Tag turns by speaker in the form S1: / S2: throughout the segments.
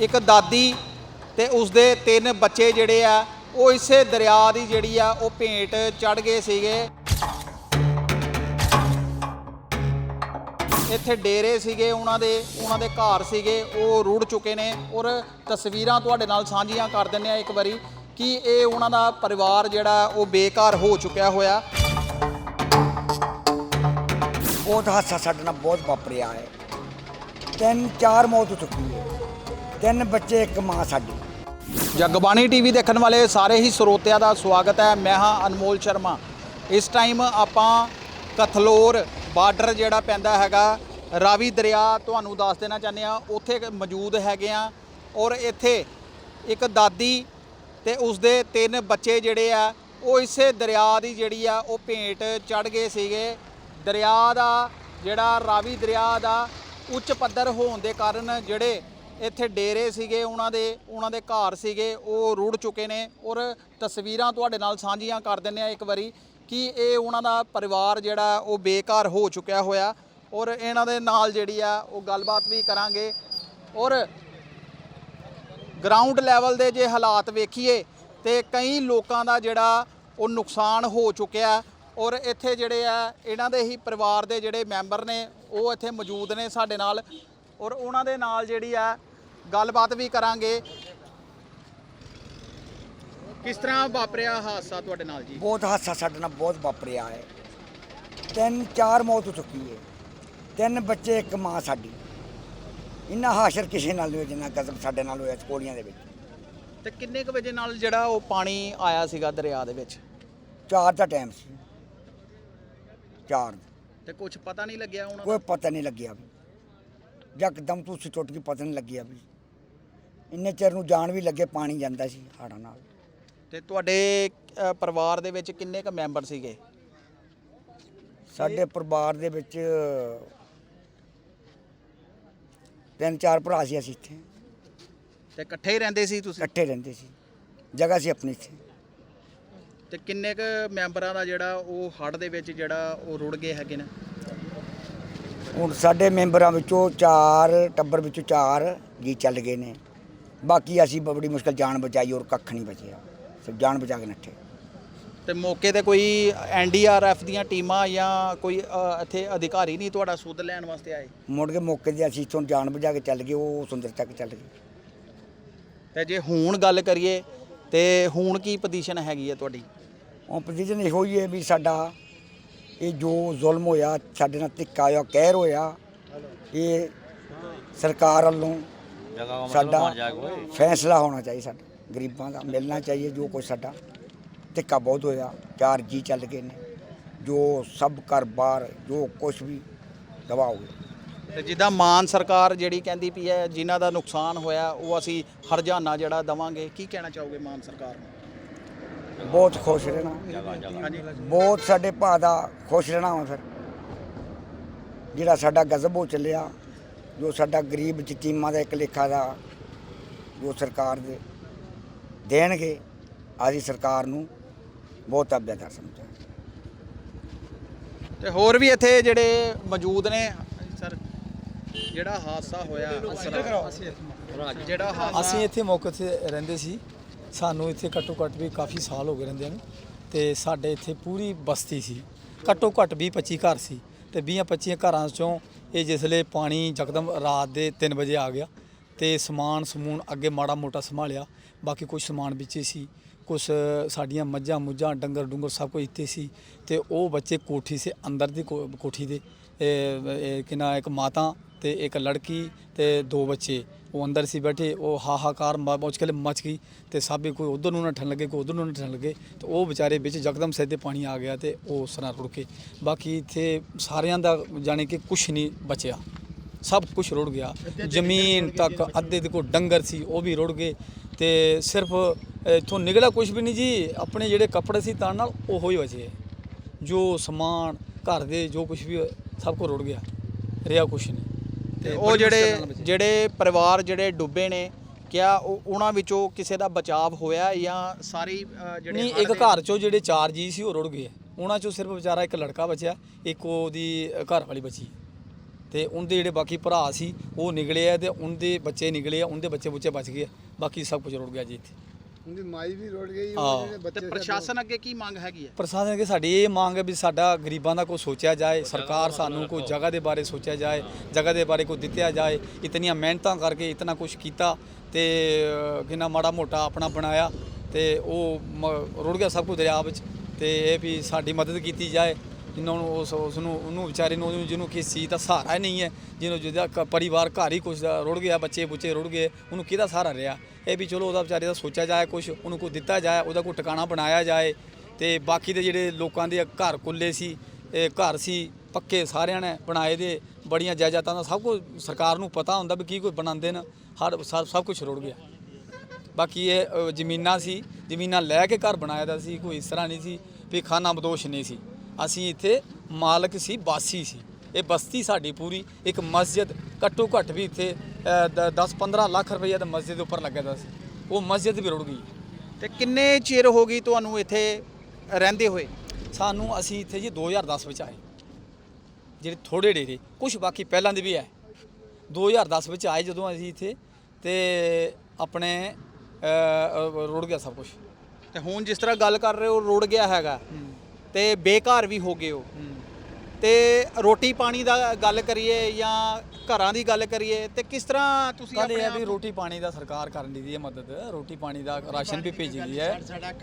S1: ਇੱਕ ਦਾਦੀ ਤੇ ਉਸਦੇ ਤਿੰਨ ਬੱਚੇ ਜਿਹੜੇ ਆ, ਉਹ ਇਸੇ ਦਰਿਆ ਦੀ ਜਿਹੜੀ ਆ, ਉਹ ਭੇਂਟ ਚੜ ਗਏ ਸੀਗੇ। ਇੱਥੇ ਡੇਰੇ ਸੀਗੇ ਉਹਨਾਂ ਦੇ ਉਹਨਾਂ ਦੇ ਘਰ ਸੀਗੇ, ਉਹ ਰੁੜ ਚੁੱਕੇ ਨੇ। ਔਰ ਤਸਵੀਰਾਂ ਤੁਹਾਡੇ ਨਾਲ ਸਾਂਝੀਆਂ ਕਰ ਦਿੰਨੇ ਆ ਇੱਕ ਵਾਰੀ ਕਿ ਇਹ ਉਹਨਾਂ ਦਾ ਪਰਿਵਾਰ ਜਿਹੜਾ, ਉਹ ਬੇਕਾਰ ਹੋ ਚੁੱਕਿਆ ਹੋਇਆ।
S2: ਬਹੁਤ ਹਾਦਸਾ ਸਾਡੇ ਨਾਲ ਬਹੁਤ ਵਾਪਰਿਆ ਹੈ। ਤਿੰਨ ਚਾਰ ਮੌਤ ਹੋ ਚੁੱਕੀ ਹੈ। ਤਿੰਨ ਬੱਚੇ, ਇੱਕ ਮਾਂ ਸਾਡੀ।
S1: ਜਗਬਾਣੀ ਟੀਵੀ ਦੇਖਣ ਵਾਲੇ ਸਾਰੇ ਹੀ ਸਰੋਤਿਆਂ ਦਾ ਸਵਾਗਤ ਹੈ। ਮੈਂ ਹਾਂ ਅਨਮੋਲ ਸ਼ਰਮਾ। ਇਸ ਟਾਈਮ ਆਪਾਂ ਕਥਲੋਰ ਬਾਰਡਰ ਜਿਹੜਾ ਪੈਂਦਾ ਹੈਗਾ, ਰਾਵੀ ਦਰਿਆ ਤੁਹਾਨੂੰ ਦੱਸ ਦੇਣਾ ਚਾਹੁੰਦੇ ਆ ਉੱਥੇ ਮੌਜੂਦ ਹੈਗੇ ਆ ਔਰ ਇੱਥੇ ਇੱਕ ਦਾਦੀ ਤੇ ਉਸਦੇ ਤਿੰਨ ਬੱਚੇ ਜਿਹੜੇ ਆ, ਉਹ ਇਸੇ ਦਰਿਆ ਦੀ ਜਿਹੜੀ ਆ, ਉਹ ਭੇਂਟ ਚੜ ਗਏ ਸੀਗੇ। ਦਰਿਆ ਦਾ ਜਿਹੜਾ ਰਾਵੀ ਦਰਿਆ ਦਾ ਉੱਚ ਪੱਧਰ ਹੋਣ ਦੇ ਕਾਰਨ ਜਿਹੜੇ ਇੱਥੇ ਡੇਰੇ ਸੀਗੇ ਉਹਨਾਂ ਦੇ ਉਹਨਾਂ ਦੇ ਘਰ ਸੀਗੇ, ਉਹ ਰੁੜ ਚੁੱਕੇ ਨੇ ਔਰ ਤਸਵੀਰਾਂ ਤੁਹਾਡੇ ਨਾਲ ਸਾਂਝੀਆਂ ਕਰ ਦਿੰਨੇ ਆ ਇੱਕ ਵਾਰੀ ਕਿ ਇਹ ਉਹਨਾਂ ਦਾ ਪਰਿਵਾਰ ਜਿਹੜਾ ਉਹ ਬੇਕਾਰ ਹੋ ਚੁੱਕਿਆ ਹੋਇਆ ਔਰ ਇਹਨਾਂ ਦੇ ਨਾਲ ਜਿਹੜੀ ਆ ਉਹ ਗੱਲਬਾਤ ਵੀ ਕਰਾਂਗੇ ਔਰ ਗਰਾਊਂਡ ਲੈਵਲ ਦੇ ਜੇ ਹਾਲਾਤ ਵੇਖੀਏ ਤੇ ਕਈ ਲੋਕਾਂ ਦਾ ਜਿਹੜਾ ਉਹ ਨੁਕਸਾਨ ਹੋ ਚੁੱਕਿਆ ਔਰ ਇੱਥੇ ਜਿਹੜੇ ਆ ਇਹਨਾਂ ਦੇ ਹੀ ਪਰਿਵਾਰ ਦੇ ਜਿਹੜੇ ਮੈਂਬਰ ਨੇ ਉਹ ਇੱਥੇ ਮੌਜੂਦ ਨੇ ਸਾਡੇ ਨਾਲ ਔਰ ਉਹਨਾਂ ਦੇ ਨਾਲ ਜਿਹੜੀ ਆ ਗੱਲਬਾਤ ਵੀ ਕਰਾਂਗੇ। ਕਿਸ ਤਰ੍ਹਾਂ ਵਾਪਰਿਆ ਹਾਦਸਾ ਤੁਹਾਡੇ ਨਾਲ ਜੀ?
S2: ਬਹੁਤ ਹਾਦਸਾ ਸਾਡੇ ਨਾਲ ਬਹੁਤ ਵਾਪਰਿਆ ਹੈ। ਤਿੰਨ ਚਾਰ ਮੌਤ ਹੋ ਚੁੱਕੀ ਹੈ। ਤਿੰਨ ਬੱਚੇ ਇੱਕ ਮਾਂ ਸਾਡੀ। ਇੰਨਾ ਹਾਸ਼ਰ ਕਿਸੇ ਨਾਲ ਨਹੀਂ ਹੋਇਆ ਜਿੰਨਾ ਕਸਮ ਸਾਡੇ ਨਾਲ ਹੋਇਆ ਕੋਲੀਆਂ ਦੇ ਵਿੱਚ।
S1: ਤੇ ਕਿੰਨੇ ਕੁ ਵਜੇ ਨਾਲ ਜਿਹੜਾ ਉਹ ਪਾਣੀ ਆਇਆ ਸੀਗਾ ਦਰਿਆ ਦੇ ਵਿੱਚ?
S2: ਚਾਰ ਦਾ ਟਾਈਮ ਸੀ। ਚਾਰ।
S1: ਤੇ ਕੁਝ ਪਤਾ ਨਹੀਂ ਲੱਗਿਆ ਉਹਨਾਂ
S2: ਕੋਈ ਪਤਾ ਨਹੀਂ ਲੱਗਿਆ ਵੀ। ਯਕਦਮ ਤੁਸੀਂ ਟੁੱਟ ਕੇ ਪਤਾ ਨਹੀਂ ਲੱਗਿਆ ਵੀ। ਇੰਨੇ ਚਿਰ ਨੂੰ ਜਾਣ ਵੀ ਲੱਗੇ ਪਾਣੀ ਜਾਂਦਾ ਸੀ ਹਾੜਾਂ ਨਾਲ।
S1: ਤੇ ਤੁਹਾਡੇ ਅ, ਪਰਿਵਾਰ ਦੇ ਵਿੱਚ ਕਿੰਨੇ ਕੁ ਮੈਂਬਰ ਸੀਗੇ?
S2: ਸਾਡੇ ਪਰਿਵਾਰ ਦੇ ਵਿੱਚ ਤਿੰਨ ਚਾਰ ਭਰਾ ਸੀ ਅਸੀਂ ਇੱਥੇ।
S1: ਤੇ ਇਕੱਠੇ ਹੀ ਰਹਿੰਦੇ ਸੀ ਤੁਸੀਂ?
S2: ਇਕੱਠੇ ਰਹਿੰਦੇ ਸੀ। ਜਗ੍ਹਾ ਸੀ ਆਪਣੀ ਇੱਥੇ।
S1: ਤੇ ਕਿੰਨੇ ਕੁ ਮੈਂਬਰਾਂ ਦਾ ਜਿਹੜਾ ਉਹ ਹੜ੍ਹ ਦੇ ਵਿੱਚ ਜਿਹੜਾ ਉਹ ਰੁੜ ਗਏ ਹੈਗੇ ਨੇ?
S2: ਹੁਣ ਸਾਡੇ ਮੈਂਬਰਾਂ ਵਿੱਚੋਂ ਚਾਰ ਟੱਬਰ ਵਿੱਚੋਂ ਚਾਰ ਜੀ ਚੱਲ ਗਏ ਨੇ। ਬਾਕੀ ਅਸੀਂ ਬੜੀ ਮੁਸ਼ਕਲ ਜਾਨ ਬਚਾਈ ਔਰ ਕੱਖ ਨਹੀਂ ਬਚਿਆ। ਸਭ ਜਾਨ ਬਚਾ ਕੇ ਨੱਠੇ।
S1: ਤੇ ਮੌਕੇ ਤੇ ਕੋਈ ਐਨਡੀਆਰਐਫ ਦੀਆਂ ਟੀਮਾਂ ਜਾਂ ਕੋਈ ਅ, ਇੱਥੇ ਅਧਿਕਾਰੀ ਨਹੀਂ ਤੁਹਾਡਾ ਸੁੱਧ ਲੈਣ ਵਾਸਤੇ ਆਏ?
S2: ਮੁੜ ਕੇ ਮੌਕੇ ਤੇ ਅਸੀਂ ਇੱਥੋਂ ਜਾਨ ਬਚਾ ਕੇ ਚੱਲ ਗਏ ਉਹ ਸੁੰਦਰ ਤੱਕ ਚੱਲ ਗਏ।
S1: ਤੇ ਜੇ ਹੁਣ ਗੱਲ ਕਰੀਏ ਤੇ ਹੁਣ ਕੀ ਪੋਜੀਸ਼ਨ ਹੈਗੀ ਹੈ ਤੁਹਾਡੀ?
S2: ਉਹ ਪੋਜੀਸ਼ਨ ਇਹੋ ਹੀ ਹੈ ਵੀ ਸਾਡਾ ਇਹ ਜੋ ਜ਼ੁਲਮ ਹੋਇਆ ਸਾਡੇ ਨਾਲ ਧੱਕਾ ਹੋਇਆ ਕਹਿਰ ਹੋਇਆ ਇਹ ਸਰਕਾਰ ਵੱਲੋਂ ਸਾਡਾ ਫੈਸਲਾ ਹੋਣਾ ਚਾਹੀਦਾ ਸਾਡਾ। ਗਰੀਬਾਂ ਦਾ ਮਿਲਣਾ ਚਾਹੀਏ ਜੋ ਕੁਛ ਸਾਡਾ। ਧੱਕਾ ਬਹੁਤ ਹੋਇਆ ਚਾਰ ਜੀ ਚੱਲ ਗਏ ਨੇ। ਜੋ ਸਭ ਘਰ-ਬਾਰ ਜੋ ਕੁਛ ਵੀ ਦਵਾ ਹੋ ਗਿਆ।
S1: ਤੇ ਜਿੱਦਾਂ ਮਾਨ ਸਰਕਾਰ ਜਿਹੜੀ ਕਹਿੰਦੀ ਪਈ ਹੈ ਜਿਨ੍ਹਾਂ ਦਾ ਨੁਕਸਾਨ ਹੋਇਆ ਉਹ ਅਸੀਂ ਹਰਜਾਨਾ ਜਿਹੜਾ ਦਵਾਂਗੇ। ਕੀ ਕਹਿਣਾ ਚਾਹੋਗੇ ਮਾਨ ਸਰਕਾਰ ਨੂੰ?
S2: ਬਹੁਤ ਖੁਸ਼ ਰਹਿਣਾ। ਬਹੁਤ ਸਾਡੇ ਭਾ ਦਾ ਖੁਸ਼ ਰਹਿਣਾ ਵਾ ਫਿਰ। ਜਿਹੜਾ ਸਾਡਾ ਗਜ਼ਬ ਹੋ ਚੱਲਿਆ ਜੋ ਸਾਡਾ ਗਰੀਬ ਯਤੀਮਾਂ ਦਾ ਇੱਕ ਲੇਖਾ ਦਾ ਜੋ ਸਰਕਾਰ ਦੇ ਦੇਣਗੇ ਅਸੀਂ ਸਰਕਾਰ ਨੂੰ ਬਹੁਤ ਆਭਿਆਦਾਰ ਸਮਝਾਂ
S1: ਤੇ ਹੋਰ ਵੀ ਇੱਥੇ ਜਿਹੜੇ ਮੌਜੂਦ ਨੇ ਸਰ ਜਿਹੜਾ ਹਾਦਸਾ ਹੋਇਆ ਜਿਹੜਾ ਹਾਦਸਾ
S3: ਅਸੀਂ ਇੱਥੇ ਮੌਕੇ ਤੇ ਰਹਿੰਦੇ ਸੀ। ਸਾਨੂੰ ਇੱਥੇ ਘੱਟੋ ਘੱਟ ਵੀ ਕਾਫੀ ਸਾਲ ਹੋ ਗਏ ਰਹਿੰਦਿਆਂ ਨੂੰ। ਤੇ ਸਾਡੇ ਇੱਥੇ ਪੂਰੀ ਬਸਤੀ ਸੀ। ਘੱਟੋ ਘੱਟ 20 25 ਘਰ ਸੀ। ਤੇ 20 25 ਘਰਾਂ ਚੋਂ ਇਹ ਜਿਸਲੇ ਪਾਣੀ ਯਕਦਮ ਰਾਤ ਦੇ 3 ਵਜੇ ਆ ਗਿਆ ਤੇ ਸਮਾਨ ਸਮੂਨ ਅੱਗੇ ਮਾੜਾ ਮੋਟਾ ਸੰਭਾਲਿਆ, ਬਾਕੀ ਕੁਝ ਸਮਾਨ ਵਿੱਚੇ ਸੀ ਕੁਝ ਸਾਡੀਆਂ ਮੱਝਾਂ ਮੁੱਝਾਂ, ਡੰਗਰ ਡੁੰਗਰ ਸਭ ਕੁਝ ਇੱਥੇ ਸੀ ਤੇ ਉਹ ਬੱਚੇ ਕੋਠੀ ਸੇ ਅੰਦਰ ਦੀ ਕੋ- ਕੋਠੀ ਦੇ, ਇਹ- ਇਹ ਕਿਨਾ ਇੱਕ ਮਾਤਾ ਤੇ ਇੱਕ ਲੜਕੀ ਤੇ ਦੋ ਬੱਚੇ। ਉਹ ਅੰਦਰ ਸੀ ਬੈਠੇ, ਉਹ ਹਾਹਾਕਾਰ ਮ- ਮੁਸ਼ਕਿਲ ਮਚ ਗਈ ਤੇ ਸਭ ਕੋਈ ਉਧਰ ਨੂੰ ਨੱਠਣ ਲੱਗੇ, ਕੋਈ ਉਧਰ ਨੂੰ ਨੱਠਣ ਲੱਗੇ ਤੇ ਉਹ ਵਿਚਾਰੇ ਵਿੱਚ ਯਕਦਮ ਸਿੱਧੇ ਪਾਣੀ ਆ ਗਿਆ ਤੇ ਉਹ ਉਸ ਤਰ੍ਹਾਂ ਰੁੜ ਕੇ। ਬਾਕੀ ਇੱਥੇ ਸਾਰਿਆਂ ਦਾ ਜਾਣੀ ਕਿ ਕੁਝ ਨਹੀਂ ਬਚਿਆ। ਸਭ ਕੁਝ ਰੁੜ ਗਿਆ। ਜ਼ਮੀਨ ਤੱਕ ਅੱਧੇ ਦੇ ਕੋ ਡੰਗਰ ਸੀ, ਉਹ ਵੀ ਰੁੜ ਗਏ ਤੇ ਸਿਰਫ ਇੱਥੋਂ ਨਿਕਲਿਆ ਕੁਝ ਵੀ ਨਹੀਂ ਜੀ। ਆਪਣੇ ਜਿਹੜੇ ਕੱਪੜੇ ਸੀ ਤਾਂ ਨਾਲ ਉਹੋ ਹੀ ਬਚੇ। ਜੋ ਸਮਾਨ, ਘਰ ਦੇ ਜੋ ਕੁਝ ਵੀ ਸਭ ਕੁਝ ਰੁੜ ਗਿਆ। ਰਿਹਾ ਕੁਝ ਨਹੀਂ।
S1: ਉਹ ਜਿਹੜੇ। ਜਿਹੜੇ ਪਰਿਵਾਰ ਜਿਹੜੇ ਡੁੱਬੇ ਨੇ ਕਿਆ ਉਹ ਉਹਨਾਂ ਵਿੱਚੋਂ ਕਿਸੇ ਦਾ ਬਚਾਅ ਹੋਇਆ ਜਾਂ ਸਾਰੀ ਜਿਹੜੇ
S3: ਨਹੀਂ ਇੱਕ ਘਰ ਚੋਂ ਜਿਹੜੇ ਚਾਰ ਜੀ ਸੀ ਉਹ ਰੁੜ ਗਏ ਉਹਨਾਂ ਚੋਂ ਸਿਰਫ ਵਿਚਾਰਾ ਇੱਕ ਲੜਕਾ ਬਚਿਆ ਇੱਕ ਉਹਦੀ ਘਰ ਵਾਲੀ ਬਚੀ ਤੇ ਉਹਦੇ ਜਿਹੜੇ ਬਾਕੀ ਭਰਾ ਸੀ ਉਹ ਨਿਕਲੇ ਆ ਤੇ ਉਹਦੇ ਬੱਚੇ ਨਿਕਲੇ ਆ ਉਹਦੇ ਬੱਚੇ ਬੁੱਚੇ ਬਚ ਗਏ। ਬਾਕੀ ਸਭ ਕੁਝ ਰੁੜ ਗਿਆ ਜੀ ਇੱਥੇ
S4: ਉਹਦੀ ਮਾਈ ਵੀ ਰੁੜ ਗਈ
S3: ਹਾਂ।
S4: ਉਹਦੇ ਜਿਹੜੇ
S1: ਤੇ
S4: ਬੱਚੇ
S1: ਪ੍ਰਸ਼ਾਸਨ ਅੱਗੇ ਕੀ ਮੰਗ ਹੈਗੀ ਹੈ?
S3: ਪ੍ਰਸ਼ਾਸਨ ਅੱਗੇ ਸਾਡੀ ਇਹ ਮੰਗ ਹੈ ਵੀ ਸਾਡਾ ਗਰੀਬਾਂ ਦਾ ਕੋਈ ਸੋਚਿਆ ਜਾਏ ਸਰਕਾਰ ਸਾਨੂੰ ਕੋਈ ਜਗ੍ਹਾ ਦੇ ਬਾਰੇ ਸੋਚਿਆ ਜਾਏ ਜਗ੍ਹਾ ਦੇ ਬਾਰੇ ਕੋਈ ਦਿੱਤਿਆ ਜਾਏ ਇਤਨੀਆਂ ਮਿਹਨਤਾਂ ਕਰਕੇ ਇਤਨਾ ਕੁਝ ਕੀਤਾ ਤੇ ਕਿੰਨਾ ਮਾੜਾ ਮੋਟਾ ਆਪਣਾ ਬਣਾਇਆ ਤੇ ਉਹ ਰੁੜ ਗਿਆ ਸਭ ਕੁਝ ਦਰਿਆ ਵਿੱਚ ਤੇ ਇਹ ਵੀ ਸਾਡੀ ਮਦਦ ਕੀਤੀ ਜਾਏ। ਜਿਨ੍ਹਾਂ ਨੂੰ ਉਸ ਉਸ ਨੂੰ ਉਹਨੂੰ ਵਿਚਾਰੇ ਨੂੰ ਉਹਨੂੰ ਜਿਹਨੂੰ ਕਿਸ ਚੀਜ਼ ਦਾ ਸਹਾਰਾ ਹੀ ਨਹੀਂ ਹੈ ਜਿਹਨੂੰ ਜਿਹਦਾ ਕ- ਪਰਿਵਾਰ ਘਰ ਹੀ ਕੁਛ ਦਾ ਰੁੜ ਗਿਆ ਬੱਚੇ ਬੁੱਚੇ ਰੁੜ ਗਏ ਉਹਨੂੰ ਕਿਹਦਾ ਸਹਾਰਾ ਰਿਹਾ? ਇਹ ਵੀ ਚਲੋ ਉਹਦਾ ਵਿਚਾਰੇ ਦਾ ਸੋਚਿਆ ਜਾਏ ਕੁਛ ਉਹਨੂੰ ਕੋਈ ਦਿੱਤਾ ਜਾਏ ਉਹਦਾ ਕੋਈ ਟਿਕਾਣਾ ਬਣਾਇਆ ਜਾਏ ਤੇ ਬਾਕੀ ਦੇ ਜਿਹੜੇ ਲੋਕਾਂ ਦੇ ਘਰ ਕੁੱਲੇ ਸੀ ਇਹ ਘਰ ਸੀ ਪੱਕੇ ਸਾਰਿਆਂ ਨੇ ਬਣਾਏ ਦੇ ਬੜੀਆਂ ਜਾਇਦਾਦਾਂ ਦਾ ਸਭ ਕੁਝ ਸਰਕਾਰ ਨੂੰ ਪਤਾ ਹੁੰਦਾ ਵੀ ਕੀ ਕੋਈ ਬਣਾਉਂਦੇ ਨੇ ਹਰ ਸਭ ਸਭ ਕੁਝ ਰੁੜ ਗਿਆ। ਬਾਕੀ ਇਹ ਅ, ਜ਼ਮੀਨਾਂ ਸੀ ਜ਼ਮੀਨਾਂ ਲੈ ਕੇ ਘਰ ਬਣਾਇਆ ਦਾ ਸੀ ਕੋਈ ਇਸ ਤਰ੍ਹਾਂ ਨਹੀਂ ਸੀ ਵੀ ਖਾਨਾ ਬਦੋਸ਼ ਨਹੀਂ ਸੀ। ਅਸੀਂ ਇੱਥੇ ਮਾਲਕ ਸੀ ਬਾਸੀ ਸੀ। ਇਹ ਬਸਤੀ ਸਾਡੀ ਪੂਰੀ ਇੱਕ ਮਸਜਿਦ ਘੱਟੋ ਘੱਟ ਵੀ ਇੱਥੇ 10-15 ਲੱਖ ਰੁਪਏ ਦਾ ਮਸਜਿਦ ਉੱਪਰ ਲੱਗਿਆ ਦਾ ਸੀ। ਉਹ ਮਸਜਿਦ ਵੀ ਰੁੜ ਗਈ।
S1: ਤੇ ਕਿੰਨੇ ਚਿਰ ਹੋ ਗਈ ਤੁਹਾਨੂੰ ਇੱਥੇ ਰਹਿੰਦੇ ਹੋਏ?
S3: ਸਾਨੂੰ ਅਸੀਂ ਇੱਥੇ ਜੀ 2010 ਵਿੱਚ ਆਏ। ਜਿਹੜੇ ਥੋੜੇ ਡੇਰੇ ਕੁਝ ਬਾਕੀ ਪਹਿਲਾਂ ਦੇ ਵੀ ਹੈ। 2010 ਵਿੱਚ ਆਏ ਜਦੋਂ ਅਸੀਂ ਇੱਥੇ ਤੇ ਆਪਣੇ ਰੁੜ ਗਿਆ ਸਭ ਕੁਝ
S1: ਤੇ ਹੁਣ ਜਿਸ ਤਰ੍ਹਾਂ ਗੱਲ ਕਰ ਰਹੇ ਹੋ ਰੁੜ ਗਿਆ ਹੈਗਾ। ਤੇ ਬੇਘਰ ਵੀ ਹੋ ਗਏ ਹੋ ਤੇ ਰੋਟੀ ਪਾਣੀ ਦਾ ਗੱਲ ਕਰੀਏ ਜਾਂ ਘਰਾਂ ਦੀ ਗੱਲ ਕਰੀਏ ਤੇ ਕਿਸ ਤਰ੍ਹਾਂ ਤੁਸੀਂ
S3: ਇਹ
S1: ਆਪ
S3: ਵੀ ਰੋਟੀ ਪਾਣੀ ਦਾ ਸਰਕਾਰ ਕਰਨ ਦੀ ਹੈ ਮਦਦ ਰੋਟੀ ਪਾਣੀ ਦਾ ਰਾਸ਼ਨ ਵੀ ਭੇਜੀ ਹੈ।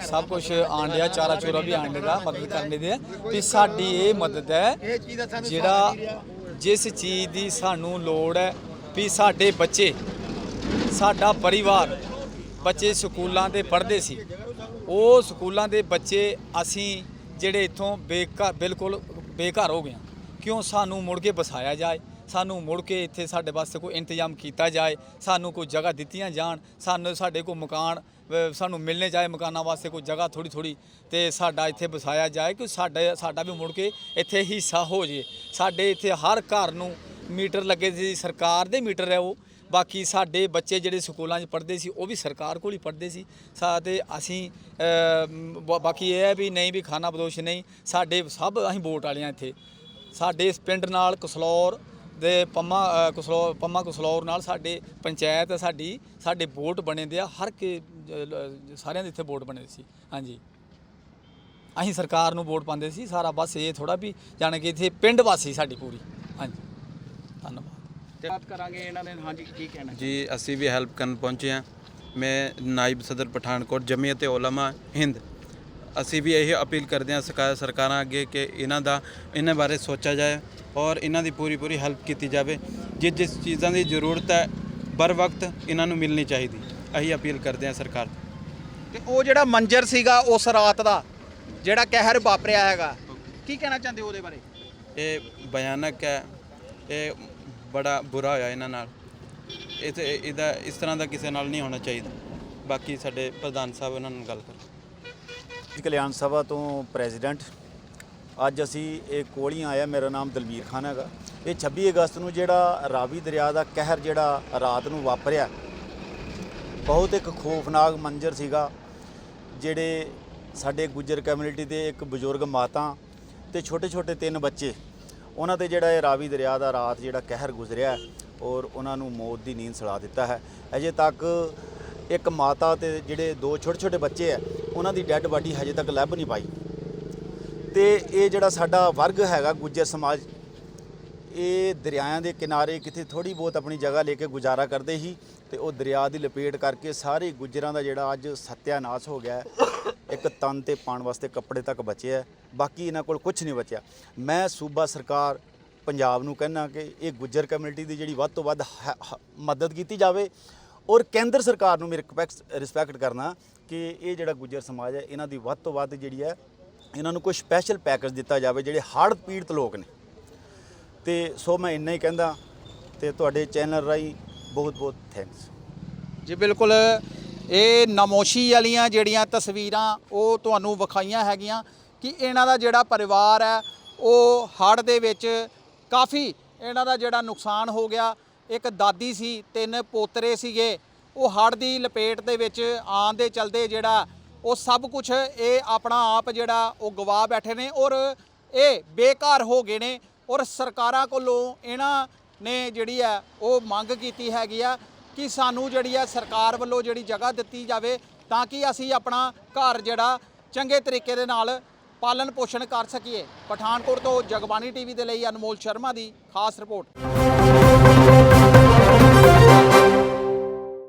S3: ਸਭ ਕੁਝ ਆਂਡਿਆ ਚਾਰਾ ਚੋਰਾ ਵੀ ਆਂਡੇ ਦਾ ਮਦਦ ਕਰਨ ਦੀ ਹੈ। ਵੀ ਸਾਡੀ ਇਹ ਮਦਦ ਹੈ ਜਿਹੜਾ ਜਿਸ ਚੀਜ਼ ਦੀ ਸਾਨੂੰ ਲੋੜ ਹੈ ਵੀ ਸਾਡੇ ਬੱਚੇ ਸਾਡਾ ਪਰਿਵਾਰ ਬੱਚੇ ਸਕੂਲਾਂ ਦੇ ਪੜ੍ਹਦੇ ਸੀ। ਉਹ ਸਕੂਲਾਂ ਦੇ ਬੱਚੇ ਅਸੀਂ ਜਿਹੜੇ ਇੱਥੋਂ ਬੇਘਰ ਬਿਲਕੁਲ ਬੇਘਰ ਹੋ ਗਏ ਕਿਉਂ ਸਾਨੂੰ ਮੁੜ ਕੇ ਵਸਾਇਆ ਜਾਏ? ਸਾਨੂੰ ਮੁੜ ਕੇ ਇੱਥੇ ਸਾਡੇ ਵਾਸਤੇ ਕੋਈ ਇੰਤਜ਼ਾਮ ਕੀਤਾ ਜਾਏ? ਸਾਨੂੰ ਕੋਈ ਜਗ੍ਹਾ ਦਿੱਤੀਆਂ ਜਾਣ? ਸਾਨੂੰ, ਸਾਡੇ ਕੋਲ ਮਕਾਨ ਸਾਨੂੰ ਮਿਲਨੇ ਜਾਏ ਮਕਾਨਾਂ ਵਾਸਤੇ ਕੋਈ ਜਗ੍ਹਾ ਥੋੜੀ ਥੋੜੀ ਤੇ ਸਾਡਾ ਇੱਥੇ ਵਸਾਇਆ ਜਾਏ ਕਿ ਸਾਡਾ ਸਾਡਾ ਵੀ ਮੁੜ ਕੇ ਇੱਥੇ ਹਿੱਸਾ ਹੋ ਜੇ। ਸਾਡੇ ਇੱਥੇ ਹਰ ਘਰ ਨੂੰ ਮੀਟਰ ਲੱਗੇ ਸੀ, ਸਰਕਾਰ ਦੇ ਮੀਟਰ ਹੈ ਉਹ। ਬਾਕੀ ਸਾਡੇ ਬੱਚੇ ਜਿਹੜੇ ਸਕੂਲਾਂ 'ਚ ਪੜ੍ਹਦੇ ਸੀ ਉਹ ਵੀ ਸਰਕਾਰ ਕੋਲ ਹੀ ਪੜ੍ਹਦੇ ਸੀ। ਸਾਡੇ ਅਸੀਂ ਬਾਕੀ ਇਹ ਹੈ ਵੀ ਨਹੀਂ ਵੀ ਖਾਨਾ ਬਦੋਸ਼ ਨਹੀਂ ਸਾਡੇ ਸਭ ਅਸੀਂ ਵੋਟ ਵਾਲਿਆਂ ਇੱਥੇ। ਸਾਡੇ ਪਿੰਡ ਨਾਲ ਕਸਲੌਰ ਦੇ ਪੰਮਾ ਅ, ਕਸਲੌਰ ਪੰਮਾ ਕਸਲੌਰ ਨਾਲ ਸਾਡੇ ਪੰਚਾਇਤ ਹੈ ਸਾਡੀ ਸਾਡੇ ਵੋਟ ਬਣੇ ਦੇ ਆ ਹਰ ਕੇ ਸਾਰਿਆਂ ਦੇ ਇੱਥੇ ਵੋਟ ਬਣੇ ਸੀ ਹਾਂਜੀ। ਅਸੀਂ ਸਰਕਾਰ ਨੂੰ ਵੋਟ ਪਾਉਂਦੇ ਸੀ ਸਾਰਾ ਬਸ ਇਹ ਥੋੜਾ ਵੀ ਜਾਣ ਕੇ ਇੱਥੇ ਪਿੰਡ ਵਾਸੀ ਸਾਡੀ ਪੂਰੀ ਹਾਂਜੀ।
S1: ਤੇ ਬਾਤ ਕਰਾਂਗੇ ਇਹਨਾਂ ਨੇ ਹਾਂਜੀ ਕੀ ਕਹਿਣਾ
S5: ਜੀ ਅਸੀਂ ਵੀ ਹੈਲਪ ਕਰਨ ਪਹੁੰਚੇ ਹਾਂ। ਮੈਂ ਨਾਇਬ ਸਦਰ ਪਠਾਨਕੋਟ ਜਮੀਅਤ ਉਲਮਾ ਹਿੰਦ। ਅਸੀਂ ਵੀ ਇਹ ਅਪੀਲ ਕਰਦੇ ਹਾਂ ਸਰਕਾਰ ਸਰਕਾਰਾਂ ਅੱਗੇ ਕਿ ਇਹਨਾਂ ਦਾ ਇਹਨਾਂ ਬਾਰੇ ਸੋਚਿਆ ਜਾਏ ਔਰ ਇਹਨਾਂ ਦੀ ਪੂਰੀ ਪੂਰੀ ਹੈਲਪ ਕੀਤੀ ਜਾਵੇ। ਜਿਸ ਜਿਸ ਚੀਜ਼ਾਂ ਦੀ ਜ਼ਰੂਰਤ ਹੈ ਬਰ ਵਕਤ ਇਹਨਾਂ ਨੂੰ ਮਿਲਣੀ ਚਾਹੀਦੀ। ਅਸੀਂ ਅਪੀਲ ਕਰਦੇ ਹਾਂ ਸਰਕਾਰ ਤੋਂ।
S1: ਉਹ ਜਿਹੜਾ ਮੰਜ਼ਰ ਸੀਗਾ ਉਸ ਰਾਤ ਦਾ ਜਿਹੜਾ ਕਹਿਰ ਵਾਪਰਿਆ ਹੈਗਾ ਕੀ ਕਹਿਣਾ ਚਾਹੁੰਦੇ ਹੋ ਉਹਦੇ ਬਾਰੇ?
S5: ਇਹ ਭਿਆਨਕ ਹੈ। ਇਹ ਬੜਾ ਬੁਰਾ ਹੋਇਆ ਇਹਨਾਂ ਨਾਲ। ਇਹ ਇਹਦਾ ਇਸ ਤਰ੍ਹਾਂ ਦਾ ਕਿਸੇ ਨਾਲ ਨਹੀਂ ਹੋਣਾ ਚਾਹੀਦਾ। ਬਾਕੀ ਸਾਡੇ ਪ੍ਰਧਾਨ ਸਾਹਿਬ ਉਹਨਾਂ ਨਾਲ ਗੱਲ ਕਰ।
S6: ਕਲਿਆਣ ਸਭਾ ਤੋਂ ਪ੍ਰੈਜ਼ੀਡੈਂਟ। ਅੱਜ ਅਸੀਂ ਇਹ ਕੋਲੀਆਂ ਆਇਆ ਮੇਰਾ ਨਾਮ ਦਲਵੀਰ ਖਾਨ ਹੈਗਾ। ਇਹ 26 ਅਗਸਤ ਨੂੰ ਜਿਹੜਾ ਰਾਵੀ ਦਰਿਆ ਦਾ ਕਹਿਰ ਜਿਹੜਾ ਰਾਤ ਨੂੰ ਵਾਪਰਿਆ, ਬਹੁਤ ਇੱਕ ਖੋਫਨਾਕ ਮੰਜ਼ਰ ਸੀਗਾ, ਜਿਹੜੇ ਸਾਡੇ ਗੁੱਜਰ ਕਮਿਊਨਿਟੀ ਦੇ ਇੱਕ ਬਜ਼ੁਰਗ ਮਾਤਾ ਤੇ ਛੋਟੇ ਛੋਟੇ ਤਿੰਨ ਬੱਚੇ ਉਹਨਾਂ ਤੇ ਜਿਹੜਾ ਇਹ ਰਾਵੀ ਦਰਿਆ ਦਾ ਰਾਤ ਜਿਹੜਾ ਕਹਿਰ ਗੁਜ਼ਰਿਆ ਔਰ ਉਹਨਾਂ ਨੂੰ ਮੌਤ ਦੀ ਨੀਂਦ ਸੁਲਾ ਦਿੱਤਾ ਹੈ। ਅਜੇ ਤੱਕ ਇੱਕ ਮਾਤਾ ਤੇ ਜਿਹੜੇ ਦੋ ਛੋਟੇ ਛੋਟੇ ਬੱਚੇ ਹੈ, ਉਹਨਾਂ ਦੀ ਡੈੱਡ ਬਾਡੀ ਹਜੇ ਤੱਕ ਲੱਭ ਨਹੀਂ ਪਾਈ। ਤੇ ਇਹ ਜਿਹੜਾ ਸਾਡਾ ਵਰਗ ਹੈਗਾ ਗੁੱਜਰ ਸਮਾਜ, ਇਹ ਦਰਿਆਵਾਂ ਦੇ ਕਿਨਾਰੇ ਕਿਤੇ ਥੋੜੀ ਬਹੁਤ ਆਪਣੀ ਜਗ੍ਹਾ ਲੈ ਕੇ ਗੁਜ਼ਾਰਾ ਕਰਦੇ ਸੀ ਤੇ ਉਹ ਦਰਿਆ ਦੀ ਲਪੇਟ ਕਰਕੇ ਸਾਰੇ ਗੁੱਜਰਾਂ ਦਾ ਜਿਹੜਾ ਅੱਜ ਸਤਿਆਨਾਸ਼ ਹੋ ਗਿਆ ਇੱਕ ਤਨ ਤੇ ਪਾਣ ਵਾਸਤੇ ਕੱਪੜੇ ਤੱਕ ਬਚਿਆ ਬਾਕੀ ਇਹਨਾਂ ਕੋਲ ਕੁਝ ਨਹੀਂ ਬਚਿਆ। ਮੈਂ ਸੂਬਾ ਸਰਕਾਰ ਪੰਜਾਬ ਨੂੰ ਕਹਿਣਾ ਕਿ ਇਹ ਗੁੱਜਰ ਕਮਿਊਨਿਟੀ ਦੀ ਜਿਹੜੀ ਵੱਧ ਤੋਂ ਵੱਧ ਹ- ਹ- ਮਦਦ ਕੀਤੀ ਜਾਵੇ ਔਰ ਕੇਂਦਰ ਸਰਕਾਰ ਨੂੰ ਮੇਰੀ ਰਿਸਪੈਕਟ ਰਿਸਪੈਕਟ ਕਰਨਾ ਕਿ ਇਹ ਜਿਹੜਾ ਗੁੱਜਰ ਸਮਾਜ ਹੈ, ਇਹਨਾਂ ਦੀ ਵੱਧ ਤੋਂ ਵੱਧ ਜਿਹੜੀ ਹੈ, ਇਹਨਾਂ ਨੂੰ ਕੋਈ ਸਪੈਸ਼ਲ ਪੈਕੇਜ ਦਿੱਤਾ ਜਾਵੇ ਜਿਹੜੇ ਹੜ੍ਹ ਪੀੜਤ ਲੋਕ ਨੇ। ਤੇ ਸੋ ਮੈਂ ਇੰਨਾ ਹੀ ਕਹਿੰਦਾ ਤੇ ਤੁਹਾਡੇ ਚੈਨਲ ਰਾਹੀਂ ਬਹੁਤ ਬਹੁਤ ਥੈਂਕਸ
S1: ਜੀ, ਬਿਲਕੁਲ ਇਹ ਨਮੋਸ਼ੀ ਵਾਲੀਆਂ ਜਿਹੜੀਆਂ ਤਸਵੀਰਾਂ ਉਹ ਤੁਹਾਨੂੰ ਵਿਖਾਈਆਂ ਹੈਗੀਆਂ ਕਿ ਇਹਨਾਂ ਦਾ ਜਿਹੜਾ ਪਰਿਵਾਰ ਹੈ, ਉਹ ਹੜ੍ਹ ਦੇ ਵਿੱਚ ਕਾਫੀ ਇਹਨਾਂ ਦਾ ਜਿਹੜਾ ਨੁਕਸਾਨ ਹੋ ਗਿਆ। ਇੱਕ ਦਾਦੀ ਸੀ, ਤਿੰਨ ਪੋਤਰੇ ਸੀਗੇ। ਉਹ ਹੜ੍ਹ ਦੀ ਲਪੇਟ ਦੇ ਵਿੱਚ ਆਉਣ ਦੇ ਚਲਦੇ ਜਿਹੜਾ ਉਹ ਸਭ ਕੁਝ ਇਹ ਆਪਣਾ ਆਪ ਜਿਹੜਾ ਉਹ ਗਵਾ ਬੈਠੇ ਨੇ ਔਰ ਇਹ ਬੇਕਾਰ ਹੋ ਗਏ ਨੇ ਔਰ ਸਰਕਾਰਾਂ ਕੋਲੋਂ ਇਹਨਾਂ ਨੇ ਜਿਹੜੀ ਹੈ ਉਹ ਮੰਗ ਕੀਤੀ ਹੈਗੀ ਆ ਕਿ ਸਾਨੂੰ ਜਿਹੜੀ ਹੈ ਸਰਕਾਰ ਵੱਲੋਂ ਜਿਹੜੀ ਜਗ੍ਹਾ ਦਿੱਤੀ ਜਾਵੇ ਤਾਂ ਕਿ ਅਸੀਂ ਆਪਣਾ ਘਰ ਜਿਹੜਾ ਚੰਗੇ ਤਰੀਕੇ ਦੇ ਨਾਲ ਪਾਲਣ ਪੋਸ਼ਣ ਕਰ ਸਕੀਏ। ਪਠਾਨਕੋਟ ਤੋਂ ਜਗਬਾਣੀ ਟੀਵੀ ਦੇ ਲਈ ਅਨਮੋਲ ਸ਼ਰਮਾ ਦੀ ਖਾਸ ਰਿਪੋਰਟ।